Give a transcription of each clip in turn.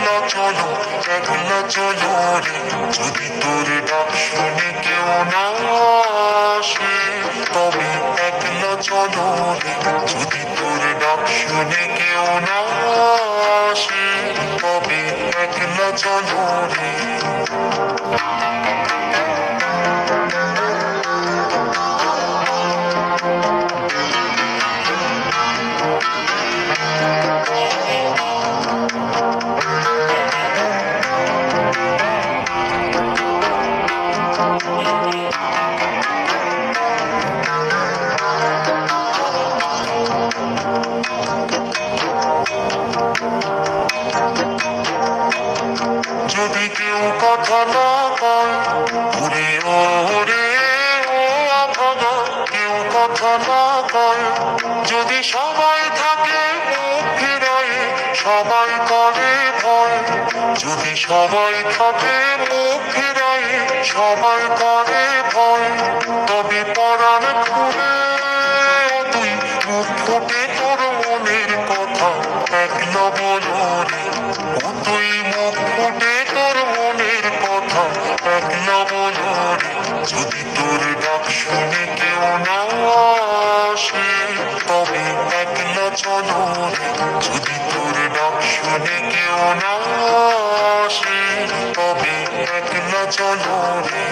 একলা চলো একলা চলো রে। যদি তোর ডাক শুনে কেউ না আসে, তবে চলো রে। যদি তোর ডাক শুনে কেউ না আসে, তবে একলা চলো রে। কেউ কথা না কয় যদি সবাই থাকে মুখ সবাই করে ভয়। যদি সবাই থাকে মুখ সবাই করে ভয়। তবে পরাণ একলা যদি তোর ডাক শুনে কেউ না আসে তবে একলা চলো রে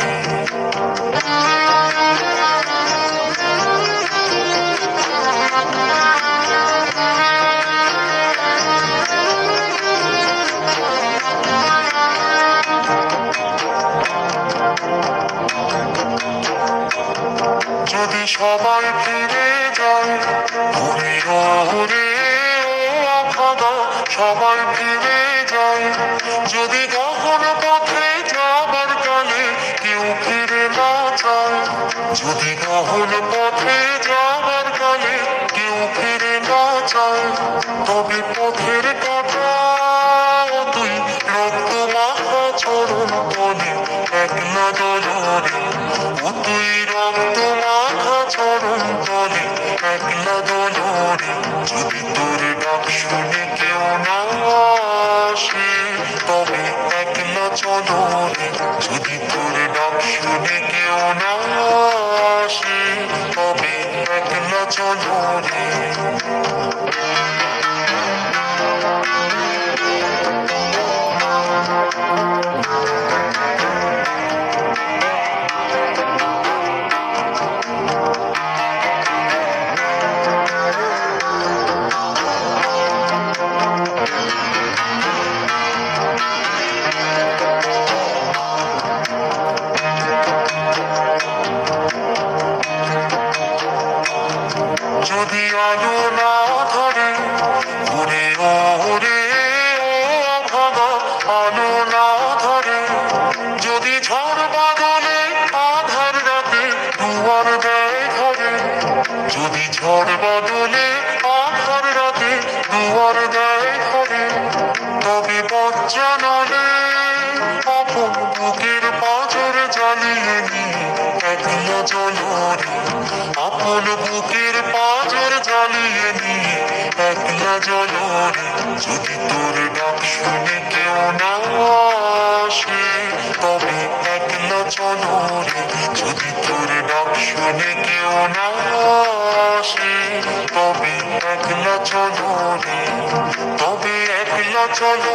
যদি সবাই ফিরে সবাই ফিরে যায়। যদি কখন পথে যাবার কালে কেউ ফিরে না চায় যদি কখন পথে যাবার কালে কেউ ফিরে না চায় তবে পথের কাটা তুই রক্ত মাখা চরণ বলে একলা দলরে ও তুই রক্ত মাখা চরণ তলে একলা দলরে যদি তোর ডাক শুনে বজ্জা নলে আপন বুকের পাঁচর জ্বালিয়ে নিয়ে একলা জলরে। আপন বুকের পাঁচর জ্বালিয়ে নিয়ে একলা জলরে। যদি তোর ডাক শুনে কেউ না আসে, তবে একলা চলরে। যদি তোর ডাক শুনে কেউ না আসে, তবে একলা চলরে। তবে একলা চলো